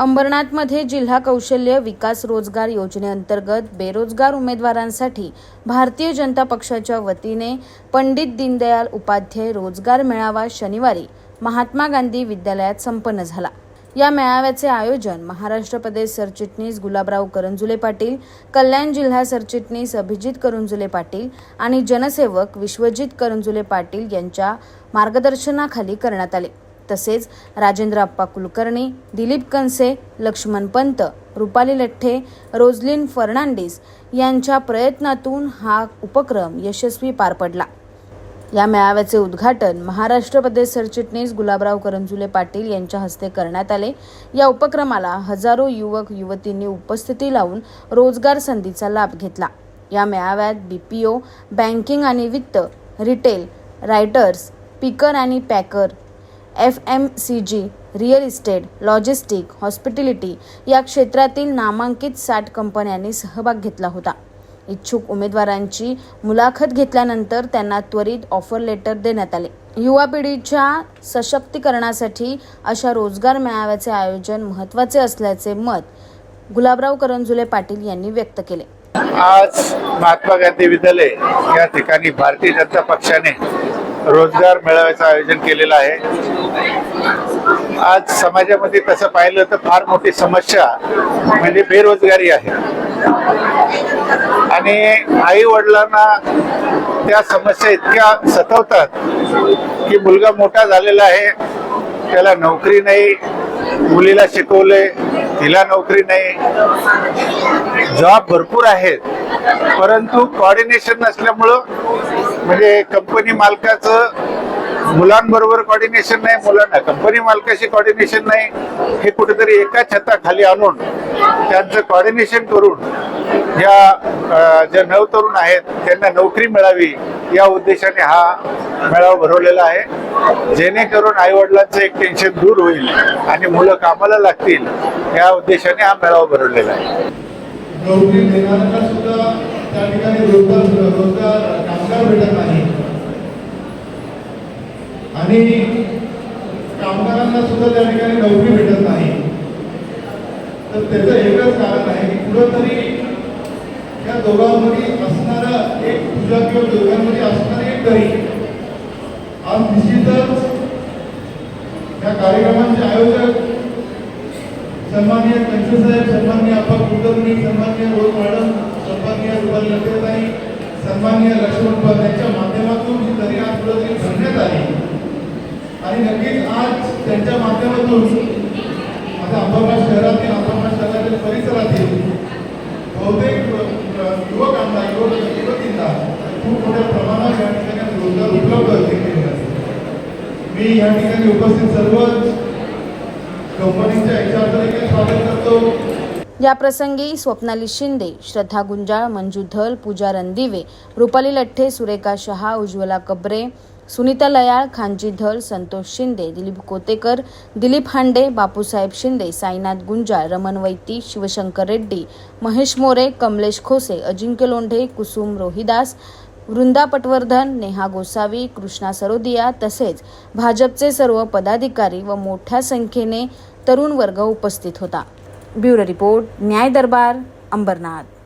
अंबरनाथमध्ये जिल्हा कौशल्य विकास रोजगार योजनेअंतर्गत बेरोजगार उमेदवारांसाठी भारतीय जनता पक्षाच्या वतीने पंडित दीनदयाल उपाध्याय रोजगार मेळावा शनिवारी महात्मा गांधी विद्यालयात संपन्न झाला. या मेळाव्याचे आयोजन महाराष्ट्र प्रदेश सरचिटणीस गुलाबराव करंजुले पाटील कल्याण जिल्हा सरचिटणीस अभिजित करंजुले पाटील आणि जनसेवक विश्वजित करंजुले पाटील यांच्या मार्गदर्शनाखाली करण्यात आले. तसेच राजेंद्र अप्पा कुलकर्णी दिलीप कनसे लक्ष्मण पंत रुपाली लठ्ठे रोजलिन फर्नांडिस यांच्या प्रयत्नातून हा उपक्रम यशस्वी पार पडला. या मेळाव्याचे उद्घाटन महाराष्ट्र प्रदेश सरचिटणीस गुलाबराव करंजुले पाटील यांच्या हस्ते करण्यात आले. या उपक्रमाला हजारो युवक युवतींनी उपस्थिती लावून रोजगार संधीचा लाभ घेतला. या मेळाव्यात बीपीओ बँकिंग आणि वित्त रिटेल रायटर्स पिकर आणि packer F M C G real estate logistic hospitality या क्षेत्रातील नामांकित साठ कंपन्यांनी सहभाग घेतला होता. इच्छुक उमेदवारांची मुलाखत घेतल्यानंतर त्यांना त्वरित ऑफर लेटर देण्यात आले. युवा पिढीच्या सशक्तीकरणासाठी अशा रोजगार मेळाव्याचे आयोजन महत्त्वाचे असल्याचे मत गुलाबराव करंजुले पाटील यांनी व्यक्त केले. आज महात्मा गांधी विद्यालय या ठिकाणी भारतीय जनता पक्षाने रोजगार मेळाव्याचं आयोजन केलेलं आहे. आज समाजामध्ये तसं पाहिलं तर फार मोठी समस्या म्हणजे बेरोजगारी आहे. आणि आई वडिलांना त्या समस्या इतक्या सतवतात की मुलगा मोठा झालेला आहे त्याला नोकरी नाही मुलीला शिकवले तिला नोकरी नाही. जॉब भरपूर आहेत परंतु कॉर्डिनेशन नसल्यामुळं म्हणजे कंपनी मालकाचं मुलांबरोबर कॉर्डिनेशन नाही मुलांना कंपनी मालकाशी कॉर्डिनेशन नाही हे कुठेतरी एका छताखाली आणून त्यांचं कॉर्डिनेशन करून या ज्या नवतरुण आहेत त्यांना नोकरी मिळावी या उद्देशाने हा मेळावा भरवलेला आहे. जेणेकरून आई वडिलांचं एक टेन्शन दूर होईल आणि मुलं कामाला लागतील या उद्देशाने हा मेळावा भरवलेला आहे. त्या ठिकाणी रोजगार रोजगार कामगार भेटत नाही. आणि कामगारांना सुद्धा त्या ठिकाणी नोकरी भेटत नाही. तर त्याचं एकच कारण आहे की कुठंतरी या दोघांमध्ये असणारं एक पूजा किंवा दोघांमध्ये असणारं एक तरी. आज निश्चितच या कार्यक्रमांचे आयोजक सन्माननीय कंचू साहेब सन्माननीय आपा कुलकर्णी सन्माननीय रोज मॅडम सन्माननीय रुपाली लटेताई सन्माननीय लक्ष्मण पवार यांच्या माध्यमातून ही तरी आज कुठंतरी भरण्यात आली. आणि नक्कीच आज त्यांच्या माध्यमातून आता अंबाबाद शहरातील अंबाबाद शहरातील परिसरातील बहुतेक युवकांना युवक युवतींना खूप मोठ्या प्रमाणात या ठिकाणी रोजगार उपलब्ध केलेले आहेत मी या ठिकाणी उपस्थित सर्वच कंपनीच्या एचआर देखील स्वागत करतो. या प्रसंगी स्वप्नाली शिंदे श्रद्धा गुंजाळ मंजू धल पूजा रणदिवे रुपाली लठ्ठे सुरेखा शहा उज्ज्वला कबरे सुनीता लयाळ खांजी धल संतोष शिंदे दिलीप कोतेकर दिलीप हांडे बापूसाहेब शिंदे साईनाथ गुंजाळ रमण वैती शिवशंकर रेड्डी महेश मोरे कमलेश खोसे अजिंक्य लोंढे कुसुम रोहिदास वृंदा पटवर्धन नेहा गोसावी कृष्णा सरोदिया तसेच भाजपचे सर्व पदाधिकारी व मोठ्या संख्येने तरुण वर्ग उपस्थित होता. ब्युरो रिपोर्ट न्याय दरबार अंबरनाथ.